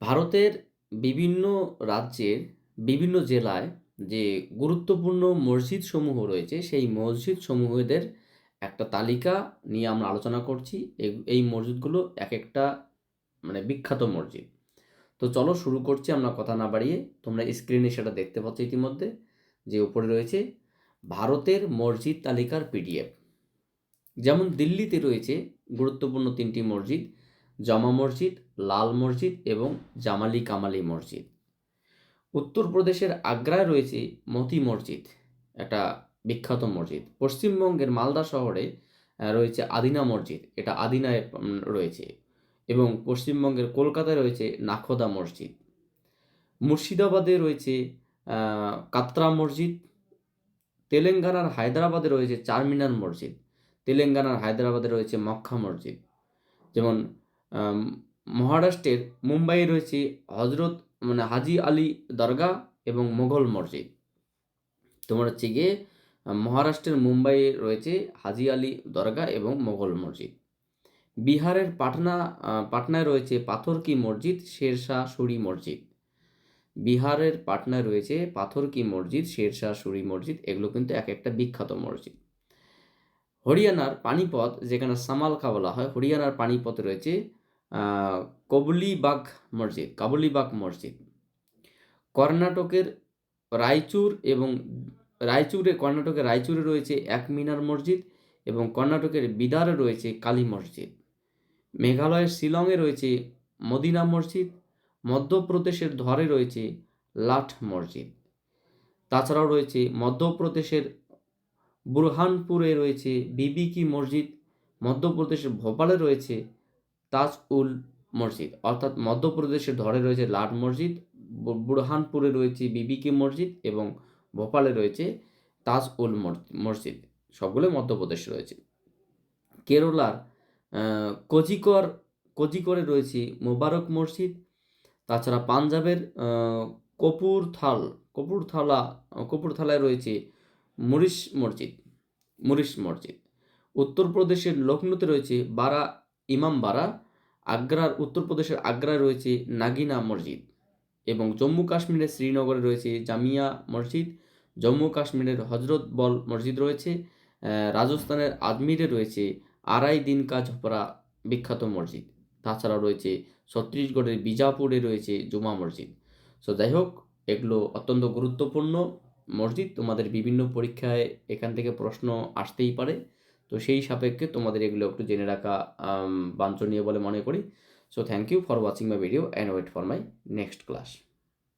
ভারতের বিভিন্ন রাজ্যের বিভিন্ন জেলায় যে গুরুত্বপূর্ণ মসজিদ সমূহ রয়েছে, সেই মসজিদ সমূহদের একটা তালিকা নিয়ে আমরা আলোচনা করছি। এই- এই মসজিদগুলো এক একটা মানে বিখ্যাত মসজিদ। তো চলো শুরু করছি আমরা কথা না বাড়িয়ে। তোমরা স্ক্রিনে সেটা দেখতে পাচ্ছ ইতিমধ্যে যে উপরে রয়েছে, ভারতের মসজিদ তালিকার পিডিএফ। যেমন দিল্লিতে রয়েছে গুরুত্বপূর্ণ তিনটি মসজিদ জামা মসজিদ, লাল মসজিদ এবং জামালি কামালি মসজিদ। উত্তরপ্রদেশের আগ্রায় রয়েছে মতি মসজিদ, একটা বিখ্যাত মসজিদ। পশ্চিমবঙ্গের মালদা শহরে রয়েছে আদিনা মসজিদ, এটা আদিনায় রয়েছে। এবং পশ্চিমবঙ্গের কলকাতায় রয়েছে নাখোদা মসজিদ। মুর্শিদাবাদে রয়েছে কাত্রা মসজিদ। তেলেঙ্গানার হায়দ্রাবাদে রয়েছে চারমিনার মসজিদ। তেলেঙ্গানার হায়দ্রাবাদে রয়েছে মক্কা মসজিদ। যেমন মহারাষ্ট্রের মুম্বাইয়ে রয়েছে হজরত মানে হাজি আলী দরগা এবং মোগল মসজিদ। তোমার হচ্ছে গিয়ে মহারাষ্ট্রের মুম্বাইয়ে রয়েছে হাজি আলী দরগা এবং মোগল মসজিদ। বিহারের পাটনা পাটনায় রয়েছে পাথর কি মসজিদ শেরশাহ সুরি মসজিদ। বিহারের পাটনায় রয়েছে পাথর কি মসজিদ শেরশাহ সুরি মসজিদ, এগুলো কিন্তু এক একটা বিখ্যাত মসজিদ। হরিয়ানার পানিপথ, যেখানে সামালকা বলা হয়, হরিয়ানার পানিপথে রয়েছে কবলিবাগ মসজিদ, কাবুলিবাগ মসজিদ। কর্ণাটকের রায়চুর এবং রায়চুরে, কর্ণাটকের রায়চুরে রয়েছে এক মিনার মসজিদ এবং কর্ণাটকের বিদারে রয়েছে কালী মসজিদ। মেঘালয়ের শিলংয়ে রয়েছে মদিনা মসজিদ, মধ্যপ্রদেশের ধরে রয়েছে লাঠ মসজিদ। তাছাড়াও রয়েছে মধ্যপ্রদেশের বুরহানপুরে রয়েছে বিবি কি মসজিদ, মধ্যপ্রদেশের ভোপালে রয়েছে তাজ উল মসজিদ, অর্থাৎ মধ্যপ্রদেশের ধরে রয়েছে লাট মসজিদ বুরহানপুরে রয়েছে বিবি কি মসজিদ এবং ভোপালে রয়েছে তাজ উল মসজিদ সবগুলো মধ্যপ্রদেশে রয়েছে। কেরলার কোজিকর, কোজিকরে রয়েছে মোবারক মসজিদ, তাছাড়া পাঞ্জাবের কপুরথাল, কপুরথালা, কপুরথালায় রয়েছে মুরিশ মসজিদ, মরিশ মসজিদ। উত্তরপ্রদেশের লখনৌতে রয়েছে বারা, ইমাম বারা, আগ্রার, উত্তরপ্রদেশের আগ্রায় রয়েছে নাগিনা মসজিদ এবং জম্মু কাশ্মীরের শ্রীনগরে রয়েছে জামিয়া মসজিদ, জম্মু কাশ্মীরের হজরত বল মসজিদ রয়েছে রাজস্থানের আজমিরে রয়েছে আড়াই দিন কাজ পড়া বিখ্যাত মসজিদ। তাছাড়া রয়েছে ছত্তিশগড়ের বিজাপুরে রয়েছে জুমা মসজিদ। সো যাই হোক, এগুলো অত্যন্ত গুরুত্বপূর্ণ। মসজিদ, তোমাদের বিভিন্ন পরীক্ষায় এখান থেকে প্রশ্ন আসতেই পারে। তো সেই সাপেক্ষে তোমাদের এগুলো একটু জেনে রাখা বাঞ্ছনীয় বলে মনে করি। So thank you for watching my video and wait for my next class